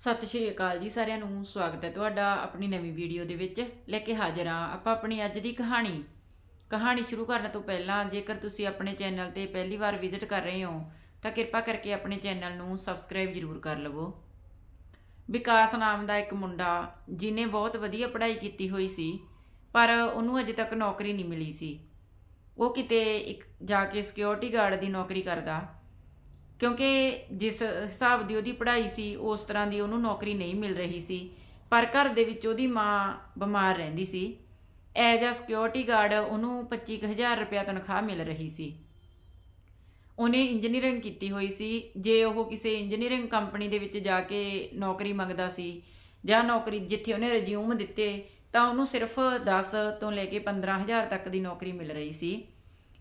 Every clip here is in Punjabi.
ਸਤਿ ਸ਼੍ਰੀ ਅਕਾਲ ਜੀ, ਸਾਰਿਆਂ ਨੂੰ ਸਵਾਗਤ ਹੈ ਤੁਹਾਡਾ ਆਪਣੀ ਨਵੀਂ ਵੀਡੀਓ ਦੇ ਵਿੱਚ। ਲੈ ਕੇ ਹਾਜ਼ਰ ਹਾਂ ਆਪਾਂ ਆਪਣੀ ਅੱਜ ਦੀ ਕਹਾਣੀ। ਕਹਾਣੀ ਸ਼ੁਰੂ ਕਰਨ ਤੋਂ ਪਹਿਲਾਂ ਜੇਕਰ ਤੁਸੀਂ ਆਪਣੇ ਚੈਨਲ ਤੇ ਪਹਿਲੀ ਵਾਰ ਵਿਜ਼ਿਟ ਕਰ ਰਹੇ ਹੋ, ਤਾਂ ਕਿਰਪਾ ਕਰਕੇ ਆਪਣੇ ਚੈਨਲ ਨੂੰ ਸਬਸਕ੍ਰਾਈਬ ਜ਼ਰੂਰ ਕਰ ਲਵੋ। ਵਿਕਾਸ ਨਾਮ ਦਾ ਇੱਕ ਮੁੰਡਾ ਜਿਨੇ ਬਹੁਤ ਵਧੀਆ ਪੜ੍ਹਾਈ ਕੀਤੀ ਹੋਈ ਸੀ, ਪਰ ਉਹਨੂੰ ਅਜੇ ਤੱਕ ਨੌਕਰੀ ਨਹੀਂ ਮਿਲੀ ਸੀ। ਉਹ ਕਿਤੇ ਇੱਕ ਜਾ ਕੇ ਸਿਕਿਉਰਿਟੀ ਗਾਰਡ ਦੀ ਨੌਕਰੀ ਕਰਦਾ ਕਿਉਂਕਿ ਜਿਸ ਹਿਸਾਬ ਦੀ ਉਹਦੀ ਪੜ੍ਹਾਈ ਸੀ, ਉਸ ਤਰ੍ਹਾਂ ਦੀ ਉਹਨੂੰ ਨੌਕਰੀ ਨਹੀਂ ਮਿਲ ਰਹੀ ਸੀ। ਪਰ ਘਰ ਦੇ ਵਿੱਚ ਉਹਦੀ ਮਾਂ ਬਿਮਾਰ ਰਹਿੰਦੀ ਸੀ। ਐਜ ਅ ਸਿਕਿਉਰਿਟੀ ਗਾਰਡ ਉਹਨੂੰ 25000 ਰੁਪਇਆ ਤਨਖਾਹ ਮਿਲ ਰਹੀ ਸੀ। ਉਹਨੇ ਇੰਜੀਨੀਅਰਿੰਗ ਕੀਤੀ ਹੋਈ ਸੀ। ਜੇ ਉਹ ਕਿਸੇ ਇੰਜੀਨੀਅਰਿੰਗ ਕੰਪਨੀ ਦੇ ਵਿੱਚ ਜਾ ਕੇ ਨੌਕਰੀ ਮੰਗਦਾ ਸੀ ਜਾਂ ਨੌਕਰੀ ਜਿੱਥੇ ਉਹਨੇ ਰਿਜ਼ਿਊਮ ਦਿੱਤੇ, ਤਾਂ ਉਹਨੂੰ ਸਿਰਫ 10 ਤੋਂ ਲੈ ਕੇ 15000 ਤੱਕ ਦੀ ਨੌਕਰੀ ਮਿਲ ਰਹੀ ਸੀ।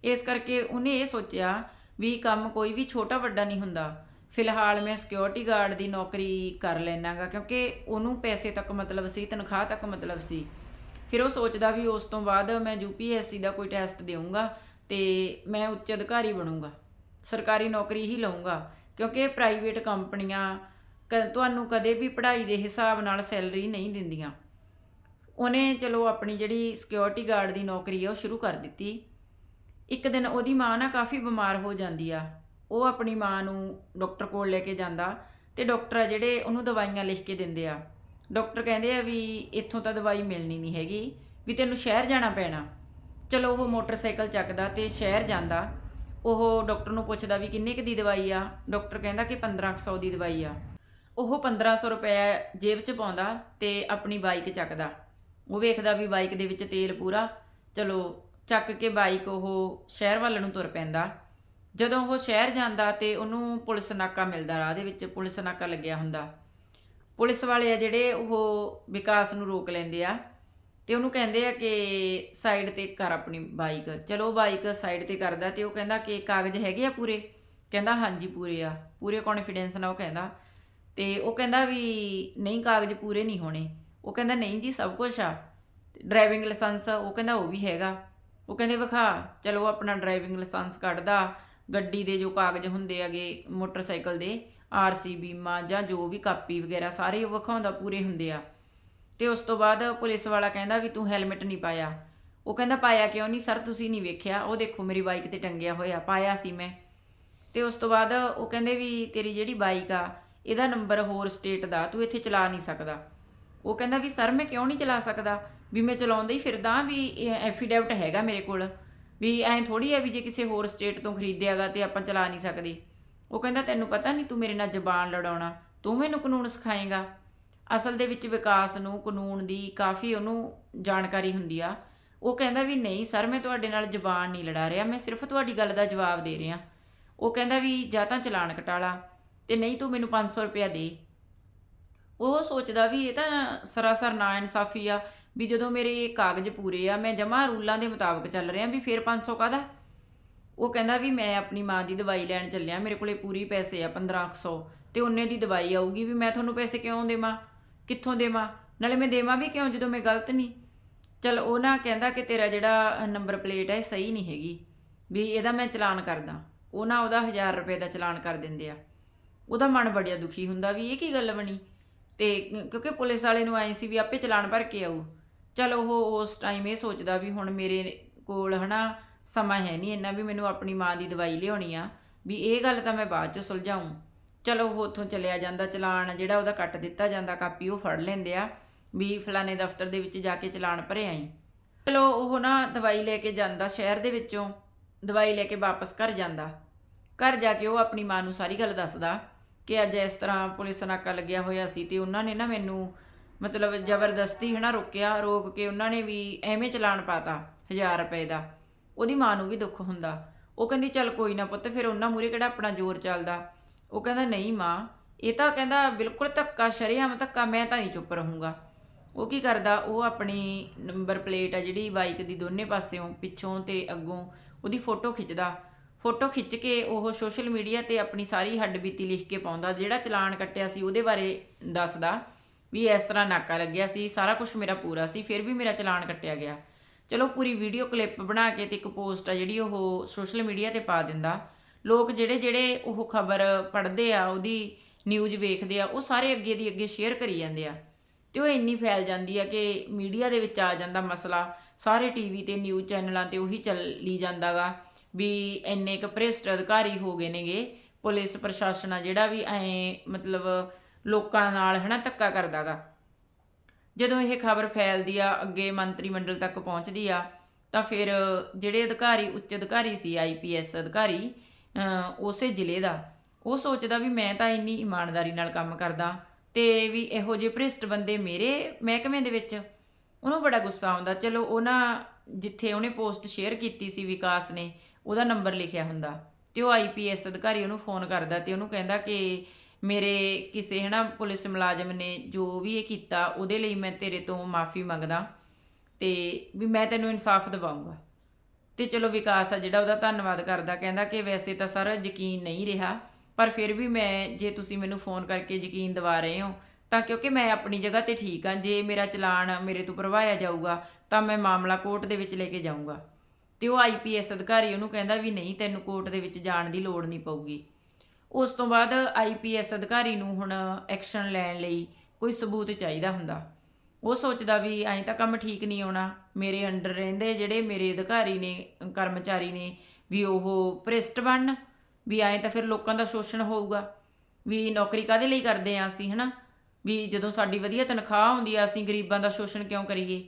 ਇਸ ਕਰਕੇ ਉਹਨੇ ਇਹ ਸੋਚਿਆ ਵੀ ਕੰਮ ਕੋਈ ਵੀ ਛੋਟਾ ਵੱਡਾ ਨਹੀਂ ਹੁੰਦਾ। ਫਿਲਹਾਲ ਮੈਂ ਸਿਕਿਉਰਿਟੀ ਗਾਰਡ ਦੀ ਨੌਕਰੀ ਕਰ ਲੈਣਾਗਾ ਕਿਉਂਕਿ ਉਹਨੂੰ ਪੈਸੇ ਤੱਕ ਮਤਲਬ ਸੀ, ਤਨਖਾਹ ਤੱਕ ਮਤਲਬ ਸੀ। ਫਿਰ ਉਹ ਸੋਚਦਾ ਵੀ ਉਸ ਤੋਂ ਬਾਅਦ ਮੈਂ ਯੂਪੀਐਸਸੀ ਦਾ ਕੋਈ ਟੈਸਟ ਦੇਵਾਂਗਾ ਤੇ ਮੈਂ ਉੱਚ ਅਧਿਕਾਰੀ ਬਣੂੰਗਾ। ਸਰਕਾਰੀ ਨੌਕਰੀ ਹੀ ਲਵਾਂਗਾ ਕਿਉਂਕਿ ਪ੍ਰਾਈਵੇਟ ਕੰਪਨੀਆਂ ਕ- ਤੁਹਾਨੂੰ ਕਦੇ ਵੀ ਪੜ੍ਹਾਈ ਦੇ ਹਿਸਾਬ ਨਾਲ ਸੈਲਰੀ ਨਹੀਂ ਦਿੰਦੀਆਂ। ਉਹਨੇ ਚਲੋ ਆਪਣੀ ਜਿਹੜੀ ਸਿਕਿਉਰਿਟੀ ਗਾਰਡ ਦੀ ਨੌਕਰੀ ਆ, ਉਹ ਸ਼ੁਰੂ ਕਰ ਦਿੱਤੀ। ਇੱਕ ਦਿਨ ਉਹਦੀ ਮਾਂ ਨਾ ਕਾਫੀ ਬਿਮਾਰ ਹੋ ਜਾਂਦੀ ਆ। ਉਹ ਆਪਣੀ ਮਾਂ ਨੂੰ ਡਾਕਟਰ ਕੋਲ ਲੈ ਕੇ ਜਾਂਦਾ ਤੇ ਡਾਕਟਰ ਆ ਜਿਹੜੇ ਉਹਨੂੰ ਦਵਾਈਆਂ ਲਿਖ ਕੇ ਦਿੰਦੇ ਆ। ਡਾਕਟਰ ਕਹਿੰਦੇ ਆ ਵੀ ਇੱਥੋਂ ਤਾਂ ਦਵਾਈ ਮਿਲਣੀ ਨਹੀਂ ਹੈਗੀ, ਵੀ ਤੈਨੂੰ ਸ਼ਹਿਰ ਜਾਣਾ ਪੈਣਾ। ਚਲੋ ਉਹ ਮੋਟਰਸਾਈਕਲ ਚੱਕਦਾ ਤੇ ਸ਼ਹਿਰ ਜਾਂਦਾ। ਉਹ ਡਾਕਟਰ ਨੂੰ ਪੁੱਛਦਾ ਵੀ ਕਿੰਨੇ ਕੁ ਦੀ ਦਵਾਈ ਆ? ਡਾਕਟਰ ਕਹਿੰਦਾ ਕਿ 1500 ਦੀ ਦਵਾਈ ਆ। ਉਹ 1500 ਰੁਪਏ ਜੇਬ 'ਚ ਪਾਉਂਦਾ ਤੇ ਆਪਣੀ ਬਾਈਕ ਚੱਕਦਾ। ਉਹ ਵੇਖਦਾ ਵੀ ਬਾਈਕ ਦੇ ਵਿੱਚ ਤੇਲ ਪੂਰਾ। ਚਲੋ ਚੱਕ ਕੇ ਬਾਈਕ ਉਹ ਸ਼ਹਿਰ ਵੱਲ ਨੂੰ ਤੁਰ ਪੈਂਦਾ। ਜਦੋਂ ਉਹ ਸ਼ਹਿਰ ਜਾਂਦਾ ਤੇ ਉਹਨੂੰ ਪੁਲਿਸ ਨਾਕਾ ਮਿਲਦਾ, ਰਾਹ ਦੇ ਵਿੱਚ ਪੁਲਿਸ ਨਾਕਾ ਲੱਗਿਆ ਹੁੰਦਾ। ਪੁਲਿਸ ਵਾਲੇ ਆ ਜਿਹੜੇ ਉਹ ਵਿਕਾਸ ਨੂੰ ਰੋਕ ਲੈਂਦੇ ਆ ਤੇ ਉਹਨੂੰ ਕਹਿੰਦੇ ਆ ਕਿ ਸਾਈਡ ਤੇ ਕਰ ਆਪਣੀ ਬਾਈਕ। ਚਲੋ ਬਾਈਕ ਸਾਈਡ ਤੇ ਕਰਦਾ ਤੇ ਉਹ ਕਹਿੰਦਾ ਕਿ ਕਾਗਜ਼ ਹੈਗੇ ਆ ਪੂਰੇ? ਕਹਿੰਦਾ ਹਾਂਜੀ ਪੂਰੇ ਆ। ਪੂਰੇ ਕੌਨਫੀਡੈਂਸ ਨਾਲ ਉਹ ਕਹਿੰਦਾ। ਤੇ ਉਹ ਕਹਿੰਦਾ ਵੀ ਨਹੀਂ, ਕਾਗਜ਼ ਪੂਰੇ ਨਹੀਂ ਹੋਣੇ। ਉਹ ਕਹਿੰਦਾ ਨਹੀਂ ਜੀ, ਸਭ ਕੁਝ ਆ। ਡਰਾਈਵਿੰਗ ਲਾਇਸੈਂਸ ਉਹ ਕਹਿੰਦਾ ਉਹ ਵੀ ਹੈਗਾ। ਉਹ ਕਹਿੰਦੇ ਵਿਖਾ, ਚਲੋ ਆਪਣਾ ਡਰਾਈਵਿੰਗ ਲਾਇਸੈਂਸ ਕੱਢਦਾ। ਗੱਡੀ ਦੇ ਜੋ ਕਾਗਜ਼ ਹੁੰਦੇ ਹੈਗੇ, ਮੋਟਰਸਾਈਕਲ ਦੇ ਆਰਸੀ ਬੀਮਾ ਜਾਂ ਜੋ ਵੀ ਕਾਪੀ ਵਗੈਰਾ, ਸਾਰੇ ਉਹ ਵਿਖਾਉਂਦਾ, ਪੂਰੇ ਹੁੰਦੇ ਆ। ਤੇ ਉਸ ਤੋਂ ਬਾਅਦ ਪੁਲਿਸ ਵਾਲਾ ਕਹਿੰਦਾ ਵੀ ਤੂੰ ਹੈਲਮਟ ਨਹੀਂ ਪਾਇਆ। ਉਹ ਕਹਿੰਦਾ, ਪਾਇਆ ਕਿਉਂ ਨਹੀਂ? ਸਰ, ਤੁਸੀਂ ਨਹੀਂ ਵੇਖਿਆ। ਉਹ ਦੇਖੋ, ਮੇਰੀ ਬਾਈਕ ਤੇ ਟੰਗਿਆ ਹੋਇਆ, ਪਾਇਆ ਸੀ ਮੈਂ। ਤੇ ਉਸ ਤੋਂ ਬਾਅਦ ਉਹ ਕਹਿੰਦੇ ਵੀ, ਤੇਰੀ ਜਿਹੜੀ ਬਾਈਕ ਆ, ਇਹਦਾ ਨੰਬਰ ਹੋਰ ਸਟੇਟ ਦਾ, ਤੂੰ ਇੱਥੇ ਚਲਾ ਨਹੀਂ ਸਕਦਾ। ਉਹ ਕਹਿੰਦਾ ਵੀ, ਸਰ, ਮੈਂ ਕਿਉਂ ਨਹੀਂ ਚਲਾ ਸਕਦਾ? ਵੀ ਮੈਂ ਚਲਾਉਂਦਾ ਹੀ ਫਿਰਦਾ ਵੀ ਐਫੀਡੈਵਿਟ ਹੈਗਾ ਮੇਰੇ ਕੋਲ। ਵੀ ਐਂ ਥੋੜੀ ਹੈ ਵੀ ਜੇ ਕਿਸੇ ਹੋਰ ਸਟੇਟ ਤੋਂ ਖਰੀਦਿਆਗਾ ਤੇ ਆਪਾਂ ਚਲਾ ਨਹੀਂ ਸਕਦੇ। ਉਹ ਕਹਿੰਦਾ, ਤੈਨੂੰ ਪਤਾ ਨਹੀਂ ਤੂੰ ਮੇਰੇ ਨਾਲ ਜ਼ਬਾਨ ਲੜਾਉਣਾ, ਤੂੰ ਮੈਨੂੰ ਕਾਨੂੰਨ ਸਿਖਾਏਗਾ? ਅਸਲ ਦੇ ਵਿੱਚ ਵਿਕਾਸ ਨੂੰ, ਕਾਨੂੰਨ ਦੀ ਕਾਫੀ ਉਹਨੂੰ ਜਾਣਕਾਰੀ ਹੁੰਦੀ ਆ। ਉਹ ਕਹਿੰਦਾ ਵੀ, ਨਹੀਂ ਸਰ, ਮੈਂ ਤੁਹਾਡੇ ਨਾਲ ਜ਼ਬਾਨ ਨਹੀਂ ਲੜਾ ਰਿਹਾ, ਮੈਂ ਸਿਰਫ ਤੁਹਾਡੀ ਗੱਲ ਦਾ ਜਵਾਬ ਦੇ ਰਿਹਾ। ਉਹ ਕਹਿੰਦਾ ਵੀ, ਜਾਂ ਤਾਂ ਚਲਾਨ ਕਟਾਲਾ ਤੇ ਨਹੀਂ ਤੂੰ ਮੈਨੂੰ 500 ਰੁਪਇਆ ਦੇ। ਉਹ ਸੋਚਦਾ ਵੀ, ਇਹ ਤਾਂ ਸਰਾਸਰ ਨਾ ਇਨਸਾਫੀ ਆ। ਵੀ ਜਦੋਂ ਮੇਰੇ ਕਾਗਜ਼ ਪੂਰੇ ਆ, ਮੈਂ ਜਮਾ ਰੂਲਾਂ ਦੇ ਮੁਤਾਬਕ ਚੱਲ ਰਿਹਾ ਵੀ ਫੇਰ 500 ਕਾਦਾ ਉਹ ਕਹਿੰਦਾ ਵੀ ਮੈਂ ਆਪਣੀ ਮਾਂ ਦੀ ਦਵਾਈ ਲੈਣ ਚੱਲਿਆ, ਮੇਰੇ ਕੋਲੇ ਪੂਰੀ ਪੈਸੇ ਆ 1500 ਤੇ ਉਹਨੇ ਦੀ ਦਵਾਈ ਆਊਗੀ ਵੀ ਮੈਂ ਤੁਹਾਨੂੰ ਪੈਸੇ ਕਿਉਂ ਦੇਵਾਂ? ਕਿੱਥੋਂ ਦੇਵਾਂ? ਨਾਲੇ ਮੈਂ ਦੇਵਾਂ ਵੀ ਕਿਉਂ ਜਦੋਂ ਮੈਂ ਗਲਤ ਨਹੀਂ? ਚਲ ਉਹ ਨਾ ਕਹਿੰਦਾ ਕਿ ਤੇਰਾ ਜਿਹੜਾ ਨੰਬਰ ਪਲੇਟ ਹੈ ਇਹ ਸਹੀ ਨਹੀਂ ਹੈਗੀ, ਵੀ ਇਹਦਾ ਮੈਂ ਚਲਾਨ ਕਰਦਾ। ਉਹ ਨਾ ਉਹਦਾ 1000 ਰੁਪਏ ਦਾ ਚਲਾਨ ਕਰ ਦਿੰਦੇ ਆ। ਉਹਦਾ ਮਨ ਬੜਿਆ ਦੁਖੀ ਹੁੰਦਾ ਵੀ ਇਹ ਕੀ ਗੱਲ ਬਣੀ? ਤੇ ਕਿਉਂਕਿ ਪੁਲਿਸ ਵਾਲੇ ਨੂੰ ਆਏ ਸੀ ਵੀ ਆਪੇ ਚਲਾਨ ਭਰ ਕੇ ਆਊ। ਚਲ ਉਹ ਉਸ ਟਾਈਮ ਇਹ ਸੋਚਦਾ ਵੀ ਹੁਣ ਮੇਰੇ ਕੋਲ ਹਨਾ ਸਮਾਂ ਹੈ ਨਹੀਂ ਇੰਨਾ ਵੀ ਮੈਨੂੰ ਆਪਣੀ ਮਾਂ ਦੀ ਦਵਾਈ ਲਿਆਉਣੀ ਆ, ਵੀ ਇਹ ਗੱਲ ਤਾਂ ਮੈਂ ਬਾਅਦ ਚ ਸੁਲਝਾਉਂ ਚਲੋ ਉਹ ਉੱਥੋਂ ਚਲਿਆ ਜਾਂਦਾ, ਚਲਾਨ ਜਿਹੜਾ ਉਹਦਾ ਕੱਟ ਦਿੱਤਾ ਜਾਂਦਾ, ਕਾਪੀ ਉਹ ਫੜ ਲੈਂਦੇ ਆ, ਵੀ ਫਲਾਣੇ ਦਫ਼ਤਰ ਦੇ ਵਿੱਚ ਜਾ ਕੇ ਚਲਾਨ ਭਰਿਆ ਹੀ ਚਲੋ ਉਹ ਨਾ ਦਵਾਈ ਲੈ ਕੇ ਜਾਂਦਾ ਸ਼ਹਿਰ ਦੇ ਵਿੱਚੋਂ, ਦਵਾਈ ਲੈ ਕੇ ਵਾਪਸ ਘਰ ਜਾਂਦਾ। ਘਰ ਜਾ ਕੇ ਉਹ ਆਪਣੀ ਮਾਂ ਨੂੰ ਸਾਰੀ ਗੱਲ ਦੱਸਦਾ ਕਿ ਅੱਜ ਇਸ ਤਰ੍ਹਾਂ ਪੁਲਿਸ ਨਾਕਾ ਲੱਗਿਆ ਹੋਇਆ ਸੀ ਤੇ ਉਹਨਾਂ ਨੇ ਨਾ ਮੈਨੂੰ ਮਤਲਬ ਜ਼ਬਰਦਸਤੀ ਹਨਾ ਰੋਕਿਆ, ਰੋਕ ਕੇ ਉਹਨਾਂ ਨੇ ਵੀ ਐਵੇਂ ਚਲਾਨ ਪਾਤਾ 1000 ਰੁਪਏ ਦਾ। ਉਹਦੀ ਮਾਂ ਨੂੰ ਵੀ ਦੁੱਖ ਹੁੰਦਾ। ਉਹ ਕਹਿੰਦੀ, ਚੱਲ ਕੋਈ ਨਾ ਪੁੱਤ, ਫਿਰ ਉਹਨਾਂ ਮੂਰੇ ਕਿਹੜਾ ਆਪਣਾ ਜ਼ੋਰ ਚੱਲਦਾ? ਉਹ ਕਹਿੰਦਾ, ਨਹੀਂ ਮਾਂ, ਇਹ ਤਾਂ ਕਹਿੰਦਾ ਬਿਲਕੁਲ ਧੱਕਾ, ਸ਼ਰੇਆਮ ਧੱਕਾ, ਮੈਂ ਤਾਂ ਨਹੀਂ ਚੁੱਪ ਰਹੂੰਗਾ। ਉਹ ਕੀ ਕਰਦਾ, ਉਹ ਆਪਣੀ ਨੰਬਰ ਪਲੇਟ ਆ ਜਿਹੜੀ ਬਾਈਕ ਦੀ ਦੋਨੇ ਪਾਸਿਓਂ, ਪਿੱਛੋਂ ਤੇ ਅੱਗੋਂ, ਉਹਦੀ ਫੋਟੋ ਖਿੱਚਦਾ। ਫੋਟੋ ਖਿੱਚ ਕੇ ਉਹ ਸੋਸ਼ਲ ਮੀਡੀਆ ਤੇ ਆਪਣੀ ਸਾਰੀ ਹੱਡਬੀਤੀ ਲਿਖ ਕੇ ਪਾਉਂਦਾ, ਜਿਹੜਾ ਚਲਾਨ ਕੱਟਿਆ ਸੀ ਉਹਦੇ ਬਾਰੇ ਦੱਸਦਾ। ਵੀ ਇਸ ਤਰ੍ਹਾਂ ਨਾਕਾ ਲੱਗਿਆ ਸੀ, ਸਾਰਾ ਕੁਝ ਮੇਰਾ ਪੂਰਾ ਸੀ, ਫਿਰ ਵੀ ਮੇਰਾ ਚਲਾਨ ਕੱਟਿਆ ਗਿਆ। ਚਲੋ ਪੂਰੀ ਵੀਡੀਓ ਕਲਿੱਪ ਬਣਾ ਕੇ ਤੇ ਇੱਕ ਪੋਸਟ ਆ ਜਿਹੜੀ ਉਹ ਸੋਸ਼ਲ ਮੀਡੀਆ ਤੇ ਪਾ ਦਿੰਦਾ। ਲੋਕ ਜਿਹੜੇ ਜਿਹੜੇ ਉਹ ਖਬਰ ਪੜ੍ਹਦੇ ਆ, ਉਹਦੀ ਨਿਊਜ਼ ਵੇਖਦੇ ਆ, ਉਹ ਸਾਰੇ ਅੱਗੇ ਦੀ ਅੱਗੇ ਸ਼ੇਅਰ ਕਰੀ ਜਾਂਦੇ ਆ। ਤੇ ਉਹ ਇੰਨੀ ਫੈਲ ਜਾਂਦੀ ਆ ਕਿ ਮੀਡੀਆ ਦੇ ਵਿੱਚ ਆ ਜਾਂਦਾ ਮਸਲਾ। ਸਾਰੇ ਟੀਵੀ ਤੇ ਨਿਊਜ਼ ਚੈਨਲਾਂ ਤੇ ਉਹੀ ਚੱਲੀ ਜਾਂਦਾਗਾ ਵੀ ਇੰਨੇ ਕੁ ਭ੍ਰਿਸ਼ਟ ਅਧਿਕਾਰੀ ਹੋ ਗਏ ਨੇਗੇ। ਪੁਲਿਸ, ਪ੍ਰਸ਼ਾਸਨ ਆ ਜਿਹੜਾ ਵੀ ਐ ਮਤਲਬ ਲੋਕਾਂ ਨਾਲ, ਹਨਾ, ਧੱਕਾ ਕਰਦਾਗਾ। ਜਦੋਂ ਇਹ ਖਬਰ ਫੈਲਦੀ ਆ, ਅੱਗੇ ਮੰਤਰੀ ਮੰਡਲ ਤੱਕ ਪਹੁੰਚਦੀ ਆ, ਤਾਂ ਫਿਰ ਜਿਹੜੇ ਅਧਿਕਾਰੀ, ਉੱਚ ਅਧਿਕਾਰੀ ਸੀ ਆਈਪੀਐਸ ਅਧਿਕਾਰੀ ਉਸੇ ਜ਼ਿਲ੍ਹੇ ਦਾ। ਉਹ ਸੋਚਦਾ ਵੀ ਮੈਂ ਤਾਂ ਇੰਨੀ ਇਮਾਨਦਾਰੀ ਨਾਲ ਕੰਮ ਕਰਦਾ ਤੇ ਵੀ ਇਹੋ ਜਿਹੇ ਭ੍ਰਿਸ਼ਟ ਬੰਦੇ ਮੇਰੇ ਮਹਿਕਮੇ ਦੇ ਵਿੱਚ। ਉਹਨੂੰ ਬੜਾ ਗੁੱਸਾ ਆਉਂਦਾ। ਚਲੋ ਉਹਨਾਂ ਜਿੱਥੇ ਉਹਨੇ ਪੋਸਟ ਸ਼ੇਅਰ ਕੀਤੀ ਸੀ ਵਿਕਾਸ ਨੇ, ਉਹਦਾ ਨੰਬਰ ਲਿਖਿਆ ਹੁੰਦਾ। ਤੇ ਉਹ ਆਈਪੀਐਸ ਅਧਿਕਾਰੀ ਉਹਨੂੰ ਫੋਨ ਕਰਦਾ ਤੇ ਉਹਨੂੰ ਕਹਿੰਦਾ ਕਿ ਮੇਰੇ ਕਿਸੇ, ਹਨਾ, ਪੁਲਿਸ ਮੁਲਾਜ਼ਮ ਨੇ ਜੋ ਵੀ ਇਹ ਕੀਤਾ, ਉਹਦੇ ਲਈ ਮੈਂ ਤੇਰੇ ਤੋਂ ਮਾਫੀ ਮੰਗਦਾ ਤੇ ਵੀ ਮੈਂ ਤੈਨੂੰ ਇਨਸਾਫ ਦਿਵਾਉਂਗਾ ਤੇ ਚਲੋ ਵਿਕਾਸ ਆ ਜਿਹੜਾ, ਉਹਦਾ ਧੰਨਵਾਦ ਕਰਦਾ। ਕਹਿੰਦਾ ਕਿ ਵੈਸੇ ਤਾਂ ਸਰ ਯਕੀਨ ਨਹੀਂ ਰਿਹਾ, ਪਰ ਫਿਰ ਵੀ ਮੈਂ, ਜੇ ਤੁਸੀਂ ਮੈਨੂੰ ਫੋਨ ਕਰਕੇ ਯਕੀਨ ਦਿਵਾ ਰਹੇ ਹੋ, ਤਾਂ ਕਿਉਂਕਿ ਮੈਂ ਆਪਣੀ ਜਗ੍ਹਾ ਤੇ ਠੀਕ ਹਾਂ ਜੇ ਮੇਰਾ ਚਲਾਨ ਮੇਰੇ ਤੋਂ ਭਰਵਾਇਆ ਜਾਊਗਾ, ਤਾਂ ਮੈਂ ਮਾਮਲਾ ਕੋਰਟ ਦੇ ਵਿੱਚ ਲੈ ਕੇ ਜਾਊਂਗਾ। ਤੇ ਉਹ ਆਈਪੀਐਸ ਅਧਿਕਾਰੀ ਉਹਨੂੰ ਕਹਿੰਦਾ ਵੀ ਨਹੀਂ, ਤੈਨੂੰ ਕੋਰਟ ਦੇ ਵਿੱਚ ਜਾਣ ਦੀ ਲੋੜ ਨਹੀਂ ਪਊਗੀ। ਉਸ ਤੋਂ ਬਾਅਦ ਆਈਪੀਐਸ ਅਧਿਕਾਰੀ ਨੂੰ ਹੁਣ ਐਕਸ਼ਨ ਲੈਣ ਲਈ ਕੋਈ ਸਬੂਤ ਚਾਹੀਦਾ ਹੁੰਦਾ। ਉਹ ਸੋਚਦਾ ਵੀ ਐਂ ਤਾਂ ਕੰਮ ਠੀਕ ਨਹੀਂ ਆਉਣਾ। ਮੇਰੇ ਅੰਡਰ ਰਹਿੰਦੇ ਜਿਹੜੇ ਮੇਰੇ ਅਧਿਕਾਰੀ ਨੇ, ਕਰਮਚਾਰੀ ਨੇ, ਵੀ ਉਹ ਭ੍ਰਿਸ਼ਟ ਬਣਨ ਵੀ ਐਂ ਤਾਂ ਫਿਰ ਲੋਕਾਂ ਦਾ ਸ਼ੋਸ਼ਣ ਹੋਊਗਾ। ਵੀ ਨੌਕਰੀ ਕਾਦੇ ਲਈ ਕਰਦੇ ਆ ਅਸੀਂ, ਹਨਾ? ਵੀ ਜਦੋਂ ਸਾਡੀ ਵਧੀਆ ਤਨਖਾਹ ਆਉਂਦੀ ਆ, ਅਸੀਂ ਗਰੀਬਾਂ ਦਾ ਸ਼ੋਸ਼ਣ ਕਿਉਂ ਕਰੀਏ?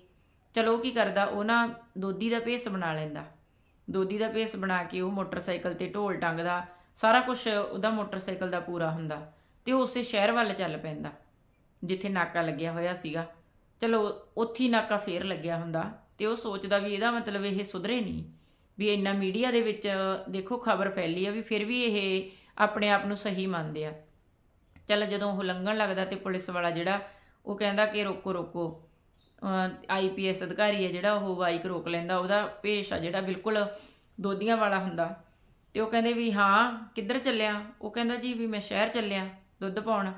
ਚਲੋ ਉਹ ਕੀ ਕਰਦਾ? ਉਹ ਨਾ ਦੋਧੀ ਦਾ ਭੇਸ ਬਣਾ ਲੈਂਦਾ। ਦੋਧੀ ਦਾ ਭੇਸ ਬਣਾ ਕੇ ਉਹ ਮੋਟਰਸਾਈਕਲ ਤੇ ਢੋਲ ਟੰਗਦਾ। ਸਾਰਾ ਕੁਝ ਉਹਦਾ ਮੋਟਰਸਾਈਕਲ ਦਾ ਪੂਰਾ ਹੁੰਦਾ ਤੇ ਉਹ ਉਸੇ ਸ਼ਹਿਰ ਵੱਲ ਚੱਲ ਪੈਂਦਾ, ਜਿੱਥੇ ਨਾਕਾ ਲੱਗਿਆ ਹੋਇਆ ਸੀਗਾ। ਚਲੋ, ਉੱਥੇ ਹੀ ਨਾਕਾ ਫੇਰ ਲੱਗਿਆ ਹੁੰਦਾ ਤੇ ਉਹ ਸੋਚਦਾ ਵੀ ਇਹਦਾ ਮਤਲਬ ਇਹ ਸੁਧਰੇ ਨਹੀਂ, ਵੀ ਇੰਨਾ ਮੀਡੀਆ ਦੇ ਵਿੱਚ ਦੇਖੋ ਖਬਰ ਫੈਲੀ ਆ ਵੀ ਫਿਰ ਵੀ ਇਹ ਆਪਣੇ ਆਪ ਨੂੰ ਸਹੀ ਮੰਨਦੇ ਆ। ਚਲ ਜਦੋਂ ਉਹ ਲੰਘਣ ਲੱਗਦਾ ਤੇ ਪੁਲਿਸ ਵਾਲਾ ਜਿਹੜਾ, ਉਹ ਕਹਿੰਦਾ ਕਿ ਰੋਕੋ ਰੋਕੋ। ਆਈਪੀਐਸ ਅਧਿਕਾਰੀ ਹੈ ਜਿਹੜਾ, ਉਹ ਬਾਈਕ ਰੋਕ ਲੈਂਦਾ, ਉਹਦਾ ਭੇਸ਼ ਆ ਜਿਹੜਾ ਬਿਲਕੁਲ ਦੋਧੀਆਂ ਵਾਲਾ ਹੁੰਦਾ। ਤੇ ਉਹ ਕਹਿੰਦੇ ਵੀ ਹਾਂ, ਕਿੱਧਰ ਚੱਲਿਆ? ਉਹ ਕਹਿੰਦਾ ਜੀ ਵੀ ਮੈਂ ਸ਼ਹਿਰ ਚੱਲਿਆ ਦੁੱਧ ਪਾਉਣ।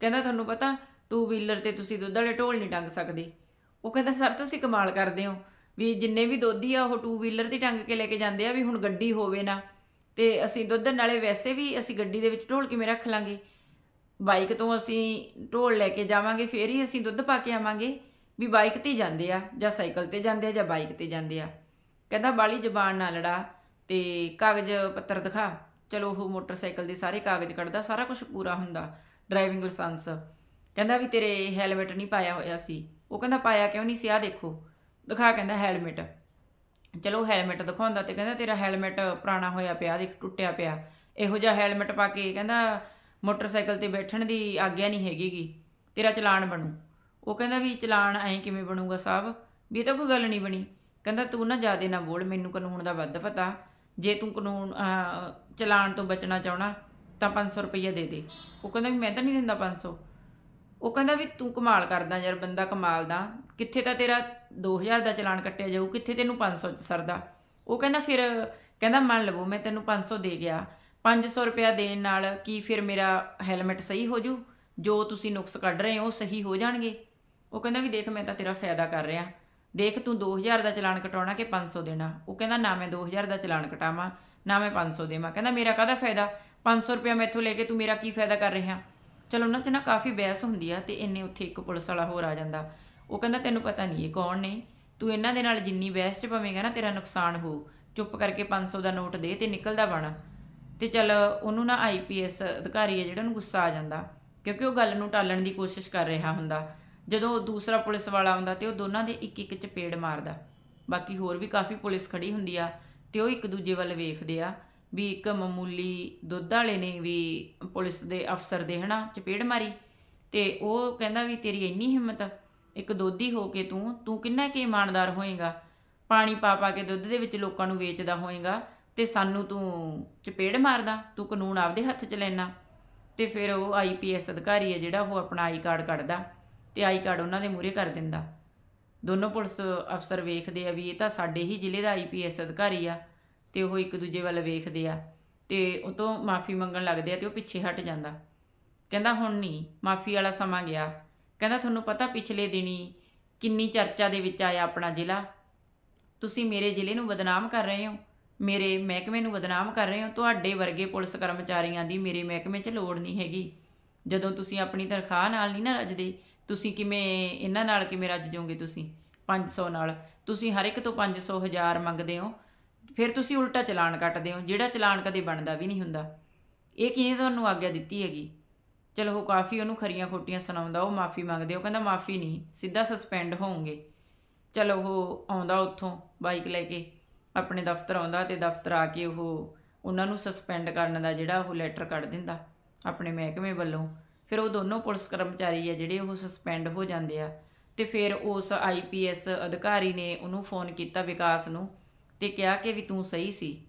ਕਹਿੰਦਾ ਤੁਹਾਨੂੰ ਪਤਾ ਟੂ ਵੀਲਰ ਤੇ ਤੁਸੀਂ ਦੁੱਧ ਵਾਲੇ ਢੋਲ ਨਹੀਂ ਟੰਗ ਸਕਦੇ। ਉਹ ਕਹਿੰਦਾ, ਸਰ, ਤੁਸੀਂ ਕਮਾਲ ਕਰਦੇ ਹੋ। ਵੀ ਜਿੰਨੇ ਵੀ ਦੋਧੀ ਆ, ਉਹ ਟੂ ਵੀਲਰ ਤੇ ਟੰਗ ਕੇ ਲੈ ਕੇ ਜਾਂਦੇ ਆ ਵੀ ਹੁਣ ਗੱਡੀ ਹੋਵੇ ਨਾ। ਤੇ ਅਸੀਂ ਦੁੱਧ ਨਾਲੇ ਵੈਸੇ ਵੀ ਅਸੀਂ ਗੱਡੀ ਦੇ ਵਿੱਚ ਢੋਲ ਕਿਵੇਂ ਰੱਖ ਲਾਂਗੇ? ਬਾਈਕ ਤੋਂ ਅਸੀਂ ਢੋਲ ਲੈ ਕੇ ਜਾਵਾਂਗੇ, ਫੇਰ ਹੀ ਅਸੀਂ ਦੁੱਧ ਪਾ ਕੇ ਆਵਾਂਗੇ। ਵੀ ਬਾਈਕ ਤੇ ਜਾਂਦੇ ਆ ਜਾਂ ਸਾਈਕਲ ਤੇ ਜਾਂਦੇ ਆ ਜਾਂ ਬਾਈਕ ਤੇ ਜਾਂਦੇ ਆ। ਕਹਿੰਦਾ, ਬਾਲੀ ਜ਼ਬਾਨ ਨਾ ਲੜਾ। ਤੇ ਕਾਗਜ਼ ਪੱਤਰ ਦਿਖਾ। ਚਲੋ ਉਹ ਮੋਟਰਸਾਈਕਲ ਦੇ ਸਾਰੇ ਕਾਗਜ਼ ਕੱਢਦਾ, ਸਾਰਾ ਕੁਝ ਪੂਰਾ ਹੁੰਦਾ ਡਰਾਈਵਿੰਗ ਲਾਇਸੈਂਸ ਕਹਿੰਦਾ ਵੀ ਤੇਰੇ ਹੈਲਮਟ ਨਹੀਂ ਪਾਇਆ ਹੋਇਆ ਸੀ। ਉਹ ਕਹਿੰਦਾ, ਪਾਇਆ ਕਿਉਂ ਨਹੀਂ ਸੀ? ਆ ਦੇਖੋ। ਦਿਖਾ ਕਹਿੰਦਾ ਹੈਲਮਟ ਚਲੋ ਹੈਲਮਟ ਦਿਖਾਉਂਦਾ ਤੇ ਕਹਿੰਦਾ, ਤੇਰਾ ਹੈਲਮਟ ਪੁਰਾਣਾ ਹੋਇਆ ਪਿਆ, ਦੇਖ, ਟੁੱਟਿਆ ਪਿਆ। ਇਹੋ ਜਿਹਾ ਹੈਲਮਟ ਪਾ ਕੇ ਕਹਿੰਦਾ, ਮੋਟਰਸਾਈਕਲ ਤੇ ਬੈਠਣ ਦੀ ਆਗਿਆ ਨਹੀਂ ਹੈਗੀਗੀ ਤੇਰਾ ਚਲਾਨ ਬਣੂ। ਉਹ ਕਹਿੰਦਾ ਵੀ, ਚਲਾਨ ਐਂ ਕਿਵੇਂ ਬਣੂਗਾ ਸਾਹਿਬ ਵੀ ਇਹ ਤਾਂ ਕੋਈ ਗੱਲ ਨਹੀਂ ਬਣੀ। ਕਹਿੰਦਾ, ਤੂੰ ਨਾ ਜਿਆਦੇ ਨਾ ਬੋਲ, ਮੈਨੂੰ ਕਾਨੂੰਨ ਦਾ ਵੱਧ ਪਤਾ। ਜੇ ਤੂੰ ਕਾਨੂੰਨ ਅਹ, ਚਲਾਨ ਤੋਂ ਬਚਣਾ ਚਾਹਣਾ ਤਾਂ 500 ਰੁਪਈਆ ਦੇ ਦੇ। ਉਹ ਕਹਿੰਦਾ ਵੀ ਮੈਂ ਤਾਂ ਨਹੀਂ ਦਿੰਦਾ 500 ਉਹ ਕਹਿੰਦਾ ਵੀ ਤੂੰ ਕਮਾਲ ਕਰਦਾ ਯਾਰ ਬੰਦਾ ਕਮਾਲ ਦਾ। ਕਿੱਥੇ ਤਾਂ ਤੇਰਾ 2000 ਦਾ ਚਲਾਨ ਕੱਟਿਆ ਜਾਊ ਕਿੱਥੇ ਤੈਨੂੰ 500 ਚ ਸਰਦਾ? ਉਹ ਕਹਿੰਦਾ ਫਿਰ ਕਹਿੰਦਾ ਮੰਨ ਲਵੋ ਮੈਂ ਤੈਨੂੰ 500 ਦੇ ਗਿਆ। 500 ਰੁਪਇਆ ਦੇਣ ਨਾਲ ਕੀ ਫਿਰ ਮੇਰਾ ਹੈਲਮਟ ਸਹੀ ਹੋ ਜੂ? ਜੋ ਤੁਸੀਂ ਨੁਕਸ ਕੱਢ ਰਹੇ ਹੋ ਉਹ ਸਹੀ ਹੋ ਜਾਣਗੇ। ਉਹ ਕਹਿੰਦਾ ਵੀ ਦੇਖ ਮੈਂ ਤਾਂ ਤੇਰਾ ਫਾਇਦਾ ਕਰ ਰਿਹਾ। ਦੇਖ ਤੂੰ 2000 ਦਾ ਚਲਾਨ ਕਟਾਉਣਾ ਕਿ 500 ਦੇਣਾ? ਉਹ ਕਹਿੰਦਾ, ਨਾ ਮੈਂ 2000 ਦਾ ਚਲਾਨ ਕਟਾਵਾਂ, ਨਾ ਮੈਂ 500 ਦੇਵਾਂ। ਕਹਿੰਦਾ, ਮੇਰਾ ਕਾਹਦਾ ਫਾਇਦਾ? 500 ਰੁਪਇਆ ਮੈਥੋਂ ਲੈ ਕੇ ਤੂੰ ਮੇਰਾ ਕੀ ਫਾਇਦਾ ਕਰ ਰਿਹਾ? ਚਲੋ, ਉਹਨਾਂ 'ਚ ਨਾ ਕਾਫੀ ਬਹਿਸ ਹੁੰਦੀ ਆ ਤੇ ਇੰਨੇ ਉੱਥੇ ਇੱਕ ਪੁਲਿਸ ਵਾਲਾ ਹੋਰ ਆ ਜਾਂਦਾ। ਉਹ ਕਹਿੰਦਾ, ਤੈਨੂੰ ਪਤਾ ਨਹੀਂ ਇਹ ਕੌਣ ਨੇ। ਤੂੰ ਇਹਨਾਂ ਦੇ ਨਾਲ ਜਿੰਨੀ ਬਹਿਸ 'ਚ ਪਵੇਂਗਾ ਨਾ, ਤੇਰਾ ਨੁਕਸਾਨ ਹੋ। ਚੁੱਪ ਕਰਕੇ 500 ਦਾ ਨੋਟ ਦੇ ਤੇ ਨਿਕਲਦਾ ਬਣ। ਤੇ ਚੱਲ, ਉਹਨੂੰ ਨਾ ਆਈਪੀਐਸ ਅਧਿਕਾਰੀ ਹੈ ਜਿਹੜਾ ਨੂੰ ਗੁੱਸਾ ਆ ਜਾਂਦਾ, ਕਿਉਂਕਿ ਉਹ ਗੱਲ ਨੂੰ ਟਾਲਣ ਦੀ ਕੋਸ਼ਿਸ਼ ਕਰ ਰਿਹਾ ਹੁੰਦਾ। ਜਦੋਂ ਉਹ ਦੂਸਰਾ ਪੁਲਿਸ ਵਾਲਾ ਆਉਂਦਾ ਤੇ ਉਹ ਦੋਨਾਂ ਦੇ ਇੱਕ ਇੱਕ ਚਪੇੜ ਮਾਰਦਾ। ਬਾਕੀ ਹੋਰ ਵੀ ਕਾਫੀ ਪੁਲਿਸ ਖੜੀ ਹੁੰਦੀ ਆ ਤੇ ਉਹ ਇੱਕ ਦੂਜੇ ਵੱਲ ਵੇਖਦੇ ਆ ਵੀ ਇੱਕ ਮਾਮੂਲੀ ਦੁੱਧ ਵਾਲੇ ਨੇ ਵੀ ਪੁਲਿਸ ਦੇ ਅਫਸਰ ਦੇ ਹਨਾ ਚਪੇੜ ਮਾਰੀ ਤੇ ਉਹ ਕਹਿੰਦਾ ਵੀ ਤੇਰੀ ਇੰਨੀ ਹਿੰਮਤ, ਇੱਕ ਦੋਧੀ ਹੋ ਕੇ ਤੂੰ ਤੂੰ ਕਿੰਨਾ ਕਿ ਇਮਾਨਦਾਰ ਹੋਏਗਾ? ਪਾਣੀ ਪਾ ਪਾ ਕੇ ਦੁੱਧ ਦੇ ਵਿੱਚ ਲੋਕਾਂ ਨੂੰ ਵੇਚਦਾ ਹੋਏਗਾ ਤੇ ਸਾਨੂੰ ਤੂੰ ਚਪੇੜ ਮਾਰਦਾ, ਤੂੰ ਕਾਨੂੰਨ ਆਪਦੇ ਹੱਥ 'ਚ ਲੈਣਾ ਤੇ ਫਿਰ ਉਹ ਆਈਪੀਐਸ ਅਧਿਕਾਰੀ ਹੈ ਜਿਹੜਾ ਉਹ ਆਪਣਾ ਆਈ ਕਾਰਡ ਕੱਢਦਾ। ਤੇ ਆਈ ਕਾਰਡ ਉਹਨਾਂ ਦੇ ਮੂਹਰੇ ਕਰ ਦਿੰਦਾ। ਦੋਨੋਂ ਪੁਲਿਸ ਅਫਸਰ ਵੇਖਦੇ ਆ ਵੀ ਇਹ ਤਾਂ ਸਾਡੇ ਹੀ ਜ਼ਿਲ੍ਹੇ ਦਾ ਆਈਪੀਐਸ ਅਧਿਕਾਰੀ ਆ ਤੇ ਉਹ ਇੱਕ ਦੂਜੇ ਵੱਲ ਵੇਖਦੇ ਆ ਤੇ ਉਹ ਤੋਂ ਮਾਫੀ ਮੰਗਣ ਲੱਗਦੇ ਆ ਤੇ ਉਹ ਪਿੱਛੇ ਹਟ ਜਾਂਦਾ। ਕਹਿੰਦਾ ਹੁਣ ਨਹੀਂ, ਮਾਫੀ ਵਾਲਾ ਸਮਾਂ ਗਿਆ। ਕਹਿੰਦਾ ਤੁਹਾਨੂੰ ਪਤਾ ਪਿਛਲੇ ਦਿਨੀ ਕਿੰਨੀ ਚਰਚਾ ਦੇ ਵਿੱਚ ਆਇਆ ਆਪਣਾ ਜ਼ਿਲ੍ਹਾ? ਤੁਸੀਂ ਮੇਰੇ ਜ਼ਿਲ੍ਹੇ ਨੂੰ ਬਦਨਾਮ ਕਰ ਰਹੇ ਹੋ। ਮੇਰੇ ਮਹਿਕਮੇ ਨੂੰ ਬਦਨਾਮ ਕਰ ਰਹੇ ਹੋ। ਤੁਹਾਡੇ ਵਰਗੇ ਪੁਲਿਸ ਕਰਮਚਾਰੀਆਂ ਦੀ ਮੇਰੇ ਮਹਿਕਮੇ 'ਚ ਲੋੜ ਨਹੀਂ ਹੈਗੀ। ਜਦੋਂ ਤੁਸੀਂ ਆਪਣੀ ਤਨਖਾਹ ਨਾਲ ਨਹੀਂ ਨਾ ਰੱਜਦੇ, ਤੁਸੀਂ ਕਿਵੇਂ ਇਹਨਾਂ ਨਾਲ ਕਿਵੇਂ ਰੱਜ ਜਾਓਗੇ ਤੁਸੀਂ? 500 ਨਾਲ। ਤੁਸੀਂ ਹਰ ਇੱਕ ਤੋਂ 500 ਹਜ਼ਾਰ ਮੰਗਦੇ ਹੋ, ਫਿਰ ਤੁਸੀਂ ਉਲਟਾ ਚਲਾਨ ਕੱਟਦੇ ਹੋ, ਜਿਹੜਾ ਚਲਾਨ ਕਦੇ ਬਣਦਾ ਵੀ ਨਹੀਂ ਹੁੰਦਾ। ਇਹ ਕਿਹਨੇ ਤੁਹਾਨੂੰ ਆਗਿਆ ਦਿੱਤੀ ਹੈਗੀ? ਚਲੋ, ਉਹ ਕਾਫੀ ਉਹਨੂੰ ਖਰੀਆਂ ਖੋਟੀਆਂ ਸੁਣਾਉਂਦਾ, ਉਹ ਮਾਫੀ ਮੰਗਦੇ, ਉਹ ਕਹਿੰਦਾ ਮਾਫੀ ਨਹੀਂ, ਸਿੱਧਾ ਸਸਪੈਂਡ ਹੋਵੋਗੇ ਚਲੋ, ਉਹ ਆਉਂਦਾ ਉੱਥੋਂ ਬਾਈਕ ਲੈ ਕੇ, ਆਪਣੇ ਦਫ਼ਤਰ ਆਉਂਦਾ ਤੇ ਦਫ਼ਤਰ ਆ ਕੇ ਉਹ ਉਹਨਾਂ ਨੂੰ ਸਸਪੈਂਡ ਕਰਨ ਦਾ ਜਿਹੜਾ ਉਹ ਲੈਟਰ ਕੱਢ ਦਿੰਦਾ। ਆਪਣੇ ਮਹਿਕਮੇ ਵੱਲੋਂ, ਫਿਰ ਉਹ ਦੋਨੋਂ ਪੁਲਿਸ ਕਰਮਚਾਰੀ ਆ ਜਿਹੜੇ ਉਹ ਸਸਪੈਂਡ ਹੋ ਜਾਂਦੇ ਆ। ਤੇ ਫਿਰ ਉਸ ਆਈਪੀਐਸ ਅਧਿਕਾਰੀ ਨੇ ਉਹਨੂੰ ਫੋਨ ਕੀਤਾ ਵਿਕਾਸ ਨੂੰ ਤੇ ਕਿਹਾ ਕਿ ਵੀ ਤੂੰ ਸਹੀ ਸੀ।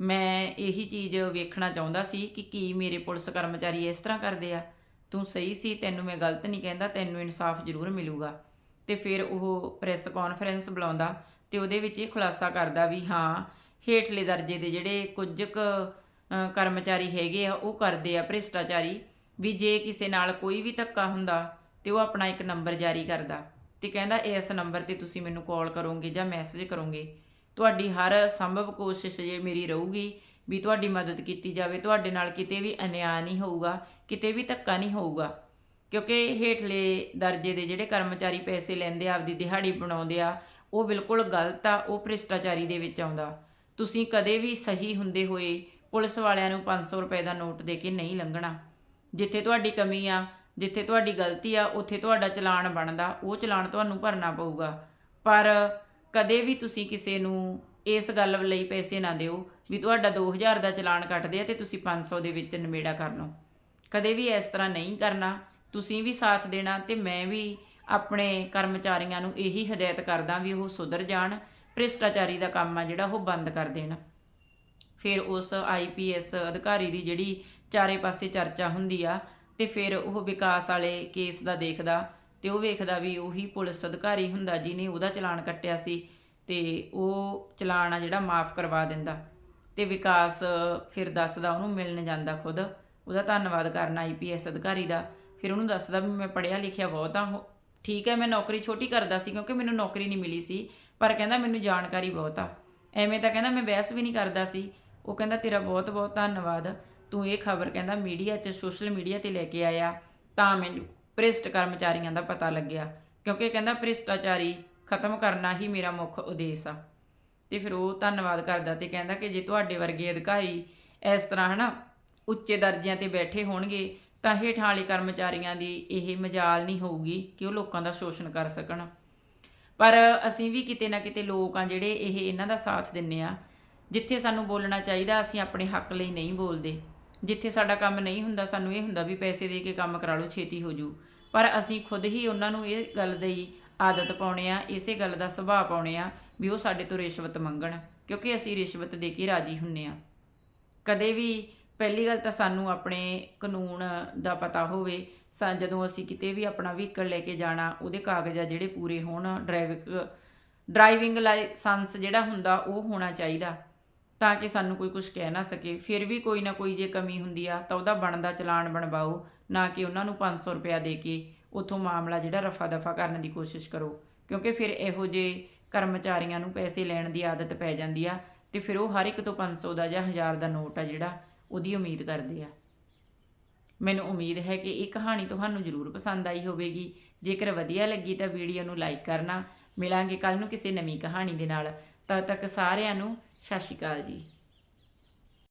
ਮੈਂ ਇਹੀ ਚੀਜ਼ ਵੇਖਣਾ ਚਾਹੁੰਦਾ ਸੀ ਕਿ ਕੀ ਮੇਰੇ ਪੁਲਿਸ ਕਰਮਚਾਰੀ ਇਸ ਤਰ੍ਹਾਂ ਕਰਦੇ ਆ। ਤੂੰ ਸਹੀ ਸੀ, ਤੈਨੂੰ ਮੈਂ ਗਲਤ ਨਹੀਂ ਕਹਿੰਦਾ, ਤੈਨੂੰ ਇਨਸਾਫ ਜ਼ਰੂਰ ਮਿਲੂਗਾ। ਤੇ ਫਿਰ ਉਹ ਪ੍ਰੈਸ ਕਾਨਫਰੰਸ ਬੁਲਾਉਂਦਾ ਤੇ ਉਹਦੇ ਵਿੱਚ ਇਹ ਖੁਲਾਸਾ ਕਰਦਾ ਵੀ ਹਾਂ, ਹੇਠਲੇ ਦਰਜੇ ਦੇ ਜਿਹੜੇ ਕੁਝ ਕੁ ਕਰਮਚਾਰੀ ਹੈਗੇ ਆ, ਉਹ ਕਰਦੇ ਆ ਭ੍ਰਿਸ਼ਟਾਚਾਰੀ। ਵੀ ਜੇ ਕਿਸੇ ਨਾਲ ਕੋਈ ਵੀ ਧੱਕਾ ਹੁੰਦਾ ਤੇ ਉਹ ਆਪਣਾ ਇੱਕ ਨੰਬਰ ਜਾਰੀ ਕਰਦਾ ਤੇ ਕਹਿੰਦਾ, ਇਸ ਨੰਬਰ ਤੇ ਤੁਸੀਂ ਮੈਨੂੰ ਕਾਲ ਕਰੋਗੇ ਜਾਂ ਮੈਸੇਜ ਕਰੋਗੇ, ਤੁਹਾਡੀ ਹਰ ਸੰਭਵ ਕੋਸ਼ਿਸ਼ ਜੇ ਮੇਰੀ ਰਹੂਗੀ ਵੀ ਤੁਹਾਡੀ ਮਦਦ ਕੀਤੀ ਜਾਵੇ, ਤੁਹਾਡੇ ਨਾਲ ਕਿਤੇ ਵੀ ਅਨਿਆਂ ਨਹੀਂ ਹੋਊਗਾ, ਕਿਤੇ ਵੀ ਧੱਕਾ ਨਹੀਂ ਹੋਊਗਾ। ਕਿਉਂਕਿ ਹੇਠਲੇ ਦਰਜੇ ਦੇ ਜਿਹੜੇ ਕਰਮਚਾਰੀ ਪੈਸੇ ਲੈਂਦੇ ਆ, ਆਪਦੀ ਦਿਹਾੜੀ ਬਣਾਉਂਦੇ ਆ, ਉਹ ਬਿਲਕੁਲ ਗਲਤ ਆ, ਉਹ ਭ੍ਰਿਸ਼ਟਾਚਾਰੀ ਦੇ ਵਿੱਚ ਆਉਂਦਾ। ਤੁਸੀਂ ਕਦੇ ਵੀ ਸਹੀ ਹੁੰਦੇ ਹੋਏ ਪੁਲਿਸ ਵਾਲਿਆਂ ਨੂੰ 500 ਰੁਪਏ ਦਾ ਨੋਟ ਦੇ ਕੇ ਨਹੀਂ ਲੰਘਣਾ। ਜਿੱਥੇ ਤੁਹਾਡੀ ਕਮੀ ਆ, ਜਿੱਥੇ ਤੁਹਾਡੀ ਗਲਤੀ ਆ, ਉੱਥੇ ਤੁਹਾਡਾ ਚਲਾਨ ਬਣਦਾ, ਉਹ ਚਲਾਨ ਤੁਹਾਨੂੰ ਭਰਨਾ ਪਊਗਾ। ਪਰ ਕਦੇ ਵੀ ਤੁਸੀਂ ਕਿਸੇ ਨੂੰ ਇਸ ਗੱਲ ਲਈ ਪੈਸੇ ਨਾ ਦਿਓ ਵੀ ਤੁਹਾਡਾ 2000 ਦਾ ਚਲਾਨ ਕੱਟਦੇ ਆ ਤੇ ਤੁਸੀਂ 500 ਦੇ ਵਿੱਚ ਨਿਬੇੜਾ ਕਰ ਲਓ। ਕਦੇ ਵੀ ਇਸ ਤਰ੍ਹਾਂ ਨਹੀਂ ਕਰਨਾ। ਤੁਸੀਂ ਵੀ ਸਾਥ ਦੇਣਾ ਤੇ ਮੈਂ ਵੀ ਆਪਣੇ ਕਰਮਚਾਰੀਆਂ ਨੂੰ ਇਹੀ ਹਦਾਇਤ ਕਰਦਾ ਵੀ ਉਹ ਸੁਧਰ ਜਾਣ, ਭ੍ਰਿਸ਼ਟਾਚਾਰੀ ਦਾ ਕੰਮ ਆ ਜਿਹੜਾ ਉਹ ਬੰਦ ਕਰ ਦੇਣ। ਫਿਰ ਉਸ ਆਈਪੀਐਸ ਅਧਿਕਾਰੀ ਦੀ ਜਿਹੜੀ ਚਾਰੇ ਪਾਸੇ ਚਰਚਾ ਹੁੰਦੀ ਆ, ਤੇ ਫਿਰ ਉਹ ਵਿਕਾਸ ਵਾਲੇ ਕੇਸ ਦਾ ਦੇਖਦਾ, ਤੇ ਉਹ ਵੇਖਦਾ ਵੀ ਉਹੀ ਪੁਲਿਸ ਅਧਿਕਾਰੀ ਹੁੰਦਾ ਜਿਹਨੇ ਉਹਦਾ ਚਲਾਨ ਕੱਟਿਆ ਸੀ, ਤੇ ਉਹ ਚਲਾਨ ਆ ਜਿਹੜਾ ਮਾਫ ਕਰਵਾ ਦਿੰਦਾ। ਤੇ ਵਿਕਾਸ ਫਿਰ ਦੱਸਦਾ ਉਹਨੂੰ ਮਿਲਣ ਜਾਂਦਾ ਖੁਦ, ਉਹਦਾ ਧੰਨਵਾਦ ਕਰਨਾ ਆਈਪੀਐਸ ਅਧਿਕਾਰੀ ਦਾ। ਫਿਰ ਉਹਨੂੰ ਦੱਸਦਾ ਵੀ ਮੈਂ ਪੜ੍ਹਿਆ ਲਿਖਿਆ ਬਹੁਤ ਆ ਹੋ- ਠੀਕ ਹੈ ਮੈਂ ਨੌਕਰੀ ਛੋਟੀ ਕਰਦਾ ਸੀ ਕਿਉਂਕਿ ਮੈਨੂੰ ਨੌਕਰੀ ਨਹੀਂ ਮਿਲੀ ਸੀ, ਪਰ ਕਹਿੰਦਾ ਮੈਨੂੰ ਜਾਣਕਾਰੀ ਬਹੁਤ ਆ। ਐਵੇਂ ਤਾਂ ਕਹਿੰਦਾ ਮੈਂ ਬਹਿਸ ਵੀ ਨਹੀਂ ਕਰਦਾ ਸੀ ਉਹ ਕਹਿੰਦਾ, ਤੇਰਾ ਬਹੁਤ ਬਹੁਤ ਧੰਨਵਾਦ। ਤੂੰ ਇਹ ਖਬਰ ਕਹਿੰਦਾ ਮੀਡੀਆ 'ਚ, ਸੋਸ਼ਲ ਮੀਡੀਆ ਤੇ ਲੈ ਕੇ ਆਇਆ। ਤਾਂ ਮੈਨੂੰ ਭ੍ਰਿਸ਼ਟ ਕਰਮਚਾਰੀਆਂ ਦਾ ਪਤਾ ਲੱਗਿਆ। ਕਿਉਂਕਿ ਕਹਿੰਦਾ ਭ੍ਰਿਸ਼ਟਾਚਾਰੀ ਖਤਮ ਕਰਨਾ ਹੀ ਮੇਰਾ ਮੁੱਖ ਉਦੇਸ਼ ਆ। ਤੇ ਫਿਰ ਉਹ ਧੰਨਵਾਦ ਕਰਦਾ ਤੇ ਕਹਿੰਦਾ ਕਿ ਜੇ ਤੁਹਾਡੇ ਵਰਗੇ ਅਧਿਕਾਰੀ ਇਸ ਤਰ੍ਹਾਂ ਹਨਾ ਉੱਚੇ ਦਰਜਿਆਂ ਤੇ ਬੈਠੇ ਹੋਣਗੇ, ਤਾਂ ਹੇਠਾਂ ਵਾਲੇ ਕਰਮਚਾਰੀਆਂ ਦੀ ਇਹ ਮਜਾਲ ਨਹੀਂ ਹੋਊਗੀ ਕਿ ਉਹ ਲੋਕਾਂ ਦਾ ਸ਼ੋਸ਼ਣ ਕਰ ਸਕਣ। ਪਰ ਅਸੀਂ ਵੀ ਕਿਤੇ ਨਾ ਕਿਤੇ ਲੋਕ ਆ ਜਿਹੜੇ ਇਹ ਇਹਨਾਂ ਦਾ ਸਾਥ ਦਿੰਨੇ ਆ। ਜਿੱਥੇ ਸਾਨੂੰ ਬੋਲਣਾ ਚਾਹੀਦਾ, ਅਸੀਂ ਆਪਣੇ ਹੱਕ ਲਈ ਨਹੀਂ ਬੋਲਦੇ। ਜਿੱਥੇ ਸਾਡਾ ਕੰਮ ਨਹੀਂ ਹੁੰਦਾ, ਸਾਨੂੰ ਇਹ ਹੁੰਦਾ ਵੀ ਪੈਸੇ ਦੇ ਕੇ ਕੰਮ ਕਰਾ ਲਓ, ਛੇਤੀ ਹੋ ਜੂ ਪਰ ਅਸੀਂ ਖੁਦ ਹੀ ਉਹਨਾਂ ਨੂੰ ਇਹ ਗੱਲ ਦੀ ਆਦਤ ਪਾਉਣੇ ਆ, ਇਸੇ ਗੱਲ ਦਾ ਸੁਭਾਅ ਪਾਉਣੇ ਆ ਵੀ ਉਹ ਸਾਡੇ ਤੋਂ ਰਿਸ਼ਵਤ ਮੰਗਣ, ਕਿਉਂਕਿ ਅਸੀਂ ਰਿਸ਼ਵਤ ਦੇ ਕੇ ਰਾਜੀ ਹੁੰਨੇ ਆ। ਕਦੇ ਵੀ ਪਹਿਲੀ ਗੱਲ ਤਾਂ ਸਾਨੂੰ ਆਪਣੇ ਕਾਨੂੰਨ ਦਾ ਪਤਾ ਹੋਵੇ, ਸਾ ਜਦੋਂ ਅਸੀਂ ਕਿਤੇ ਵੀ ਆਪਣਾ ਵਹੀਕਲ ਲੈ ਕੇ ਜਾਣਾ, ਉਹਦੇ ਕਾਗਜ਼ ਆ ਜਿਹੜੇ ਪੂਰੇ ਹੋਣ ਡਰਾਈਵਿੰਗ ਡਰਾਈਵਿੰਗ ਲਾਇਸੈਂਸ ਜਿਹੜਾ ਹੁੰਦਾ ਉਹ ਹੋਣਾ ਚਾਹੀਦਾ। ਤਾਂ ਕਿ ਸਾਨੂੰ ਕੋਈ ਕੁਝ ਕਹਿ ਨਾ ਸਕੇ। ਫਿਰ ਵੀ ਕੋਈ ਨਾ ਕੋਈ ਜੇ ਕਮੀ ਹੁੰਦੀ ਆ, ਤਾਂ ਉਹਦਾ ਬਣਦਾ ਚਲਾਨ ਬਣਵਾਓ, ਨਾ ਕਿ ਉਹਨਾਂ ਨੂੰ 500 ਰੁਪਇਆ ਦੇ ਕੇ ਉਥੋਂ ਮਾਮਲਾ ਜਿਹੜਾ ਰਫਾ ਦਫਾ ਕਰਨ ਦੀ ਕੋਸ਼ਿਸ਼ ਕਰੋ। ਕਿਉਂਕਿ ਫਿਰ ਇਹੋ ਜੇ ਕਰਮਚਾਰੀਆਂ ਨੂੰ ਪੈਸੇ ਲੈਣ ਦੀ ਆਦਤ ਪੈ ਜਾਂਦੀ ਆ ਤੇ ਫਿਰ ਉਹ ਹਰ ਇੱਕ ਤੋਂ 500 ਦਾ ਜਾਂ 1000 ਦਾ ਨੋਟ ਆ ਜਿਹੜਾ ਉਹਦੀ ਉਮੀਦ ਕਰਦੇ ਆ। ਮੈਨੂੰ ਉਮੀਦ ਹੈ ਕਿ ਇਹ ਕਹਾਣੀ ਤੁਹਾਨੂੰ ਜ਼ਰੂਰ ਪਸੰਦ ਆਈ ਹੋਵੇਗੀ। ਜੇਕਰ ਵਧੀਆ ਲੱਗੀ ਤਾਂ ਵੀਡੀਓ ਨੂੰ ਲਾਈਕ ਕਰਨਾ। ਮਿਲਾਂਗੇ ਕੱਲ ਨੂੰ ਕਿਸੇ ਨਵੀਂ ਕਹਾਣੀ ਦੇ ਨਾਲ। ਤਦ ਤੱਕ ਸਾਰਿਆਂ ਨੂੰ ਸਤਿ ਸ਼੍ਰੀ ਅਕਾਲ ਜੀ।